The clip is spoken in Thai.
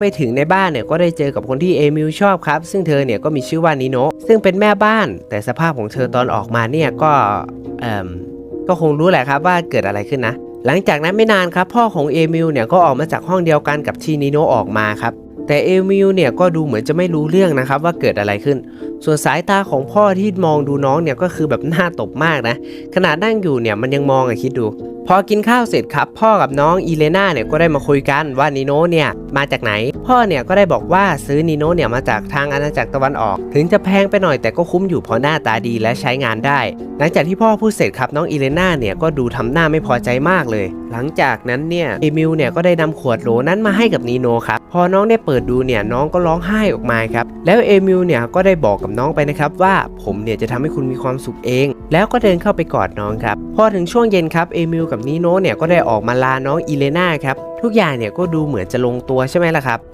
ไปถึงในบ้านเนี่ยก็ได้เจอกับคนที่เอมิลชอบครับ ซึ่งเธอเนี่ยก็มีชื่อว่านิโนะซึ่งเป็นแม่บ้าน แต่สภาพของเธอตอนออกมาเนี่ยก็เอ่มก็คงรู้แหละครับว่าเกิดอะไรขึ้นนะ หลังจากนั้นไม่นานครับ พ่อของเอมิลเนี่ยก็ออกมาจากห้องเดียวกันกับที่นิโนะออกมาครับแต่เอมิลเนี่ยก็ดูเหมือนจะไม่รู้เรื่องนะครับว่าเกิดอะไรขึ้น ส่วนสายตาของพ่อที่มองดูน้องเนี่ยก็คือแบบหน่าตบมากนะขนาดนั่งอยู่เนี่ยมันยังมองอะคิดดู พอกินข้าวเสร็จครับ พ่อกับน้องอีเลน่าเนี่ยก็ได้มาคุยกันว่านิโน่เนี่ยมาจากไหน พ่อเนี่ยก็ได้บอกว่าซื้อนิโน่เนี่ยมาจากทางอาณาจักรตะวันออก ถึงจะแพงไปหน่อยแต่ก็คุ้มอยู่เพราะหน้าตาดีและใช้งานได้ หลังจากที่พ่อพูดเสร็จครับน้องอีเลน่าเนี่ยก็ดูทำหน้าไม่พอใจมากเลย หลังจากนั้นเนี่ยเอมิลเนี่ยก็ได้นำขวดโหลนั้นมาให้กับนีโนครับพอน้องได้เปิดดูเนี่ยน้องก็ร้องไห้ออกมาครับแล้วเอมิลเนี่ยก็ได้บอกกับน้องไปนะครับว่าผมเนี่ยจะทำให้คุณมีความสุขเอง แล้วก็เดินเข้าไปกอดน้องครับ พอถึงช่วงเย็นครับเอมิลกับนีโน่เนี่ยก็ได้ออกมาลาน้องอีเลน่าครับทุกอย่างเนี่ยก็ดูเหมือนจะลงตัวใช่ไหมล่ะครับ